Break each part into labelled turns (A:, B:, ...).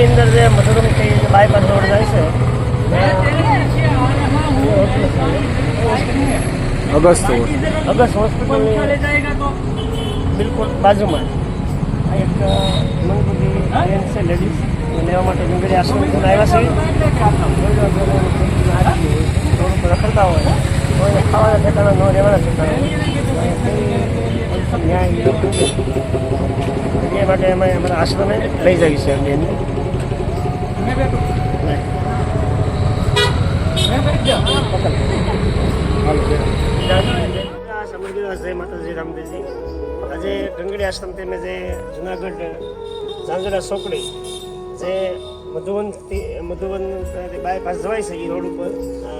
A: ગામની અંદર જે મધુરમથી બાયપાસ રોડ જાય છે.
B: અગસ્ત અગસ્ત હોસ્પિટલની બિલકુલ બાજુમાં. એક ઘણી બધી ટ્રેન છે લેડીઝ લેવા માટે ડુંગળી આશ્રમ આવ્યા છે. થોડુંક રખડતા હોય. તો એને ખાવાના ઠેકાણા ન રહેવાના ઠેકાણા. એ માટે અમે અમારા આશ્રમે લઈ જઈશું એમની જય માતાજી રામદેવજી આજે ગંગડી આશ્રમ તેમે જે જુનાગઢ ઝાંઝરા સોકડી જે મધુવન મધુવન બાયપાસ જવાય છે, એ રોડ ઉપર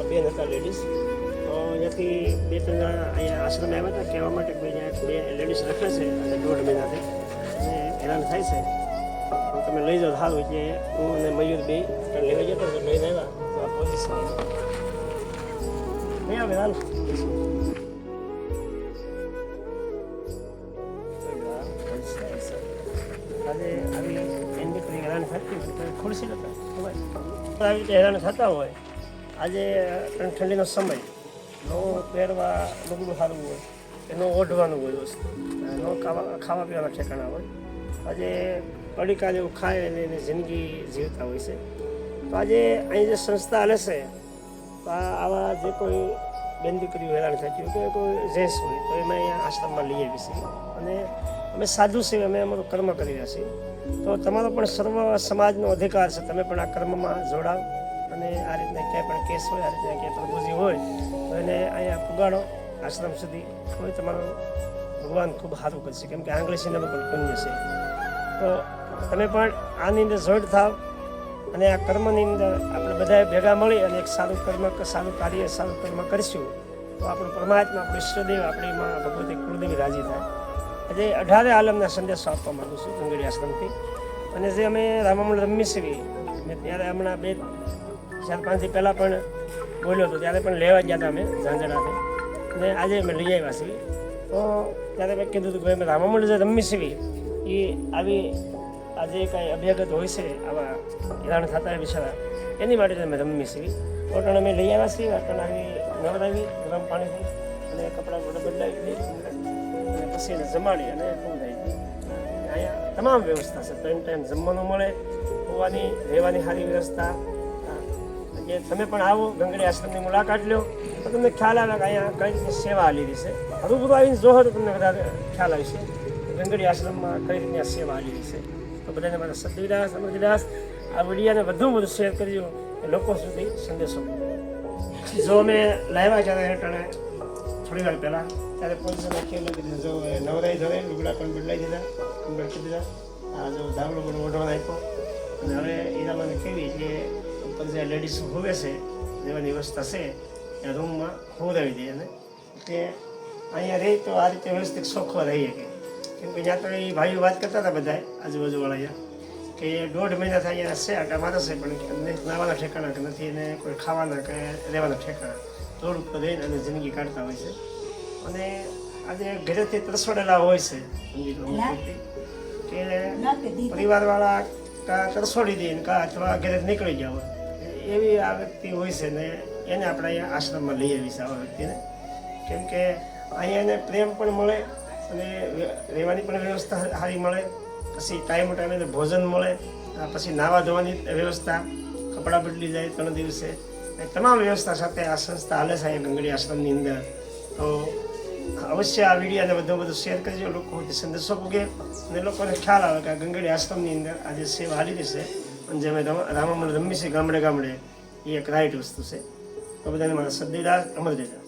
B: બેન હતા લેડીઝ તો અહીંયાથી બે ત્રણ જણા અહીંયા આશ્રમે આવ્યા હતા કહેવા માટે કે અહીંયા બે લેડીઝ રખે છે અને દોઢ મહિનાથી હેરાન થાય છે તમે લઈ જાઓ, સારું એટલે હું અને મયુર બે લેવા જતો તો લઈને આવ્યા. પોઝિશન નહીં આવે, હાલ. આજે આવી હેરાન થતી હોય ખુરશી નતા ખબર? આવી હેરાન થતા હોય, આજે ઠંડીનો સમય. નો પહેરવા લુગડું સારું હોય એનો ઓઢવાનું હોય વસ્તુ. નો ખાવા ખાવા પીવાના ઠેકાણા હોય. આજે પડીકા જેવું ખાય અને એની જિંદગી જીવતા હોય છે. તો આજે અહીં જે સંસ્થા હાલે છે, તો આવા જે કોઈ બેન દીકરીઓ હેરાન થતી હોય કે કોઈ જેન્ટ્સ હોય, તો એમાં અહીંયા આશ્રમમાં લઈ આવી છીએ અને અમે સાધુ છીએ, અમે અમારું કર્મ કરી રહ્યા છીએ. તો તમારો પણ સર્વ સમાજનો અધિકાર છે, તમે પણ આ કર્મમાં જોડાવ. અને આ રીતના ક્યાંય પણ કેસ હોય, આ રીતના ક્યાંય પ્રભુજી હોય, તો એને અહીંયા પુગાડો. આશ્રમ સુધી કોઈ તમારો ભગવાન ખૂબ સારું કરશે. કેમ કે આંગળી સિનેમા પણ પુણ્ય છે. તો તમે પણ આની અંદર જોડ થાવ અને આ કર્મની અંદર આપણે બધા ભેગા મળી અને એક સારું કર્મ સારું કાર્ય, સારું કર્મ કરીશું, તો આપણું પરમાત્મા ઈષ્ટદેવ આપણી માં ભગવતી કુળદેવી રાજી થાય. આજે અઢારે આલમના સંદેશો આપવા માંગુ છું ગંગડી આશ્રમથી. અને જે અમે રામામણ રમી છીએ મેં ત્યારે હમણાં બે, ચાર પાંચથી પહેલાં પણ બોલ્યો હતો, ત્યારે પણ લેવા ગયા હતા અમે ઝાંઝરાથી. અને આજે અમે લઈ આવ્યા છીએ. તો ત્યારે મેં કીધું હતું કે અમે રામામણ જે રમી છીએ એ આવી આજે કાંઈ અભ્યાગત હોય છે આવા હેરાન થતા બિચારા, એની માટે અમે રમી છીએ. ઓટણ અમે લઈ આવ્યા છીએ ઓટણ આવી નવડાવી ગરમ પાણીથી અને કપડાં બધા બદલાવી અને પછી એને જમાડી અને શું થાય. અહીંયા તમામ વ્યવસ્થા છે. ત્રણ ટાઈમ જમવાનું મળે, હોવાની, રહેવાની સારી વ્યવસ્થા. કે તમે પણ આવો, ગંગડી આશ્રમની મુલાકાત લો. તો તમને ખ્યાલ આવે કે અહીંયા કઈ રીતની સેવા રહી છે. રૂબરૂ આવીને જોહો તો તમને વધારે ખ્યાલ આવશે ગંગડી આશ્રમમાં કઈ રીતની સેવા રહી છે. તો બધાને મારા સદવિદાસ અમૃતદાસ આ વિડીયાને વધુ વધુ શેર કરજો લોકો સુધી સંદેશો જો અમે લાવ્યા જ્યારે હેઠળ, થોડી વાર પહેલાં, ત્યારે પોલીસે લખી દીધું જો નવરાઈ ધરે, લુગડા પણ બદલાઈ દીધા બદલી દીધા આ જો ધાબળો પણ ઓઢવા નાખ્યો અને હવે ઈરામાને કેવી કે ઉપર જે લેડીઝ હોવે છે, જેવાની વ્યવસ્થા છે, એ રૂમમાં હોવડાવી દે અને કે અહીંયા રહી તો આ રીતે વ્યવસ્થિત સોખો રહી શકે. કેમ કે જ્યાં તો એ ભાઈઓ વાત કરતા હતા બધા આજુબાજુવાળા અહીંયા કે દોઢ મહિના થાય અહીંયા છે આટા મારે છે પણ નથી નાવાના ઠેકાણા કે નથી એને કોઈ ખાવાના કે રહેવાના ઠેકાણા. રોડ ઉપર રહીને અને જિંદગી કાઢતા હોય છે. અને આજે ઘરેથી તરસોડેલા હોય છે સમજી લો કે પરિવારવાળા કા તરસોડી દે ને કા અથવા ઘરે નીકળી ગયા હોય. એવી આ વ્યક્તિ હોય છે ને એને આપણે અહીંયા આશ્રમમાં લઈ આવી છે આવા વ્યક્તિને. કેમ કે અહીંયા એને પ્રેમ પણ મળે અને રહેવાની પણ વ્યવસ્થા સારી મળે. પછી ટાઈમ ટાઈમે ભોજન મળે. પછી નાવા ધોવાની વ્યવસ્થા, કપડાં બદલી જાય ત્રણ દિવસે. તમામ વ્યવસ્થા સાથે આ સંસ્થા હાલે અહીંયા ગંગડી આશ્રમની અંદર. તો અવશ્ય આ વિડીયોને વધુ બધો શેર કરજો. લોકો સુધી સંદેશો પૂગે. અને લોકોને ખ્યાલ આવે કે આ ગંગડી આશ્રમની અંદર આજે સેવા હાલી રહી છે, અને જે અમે રામામણ રમી છે ગામડે ગામડે, એ એક રાઈટ વસ્તુ છે. તો બધાને મારા સદીદાસ અમરદેદાસ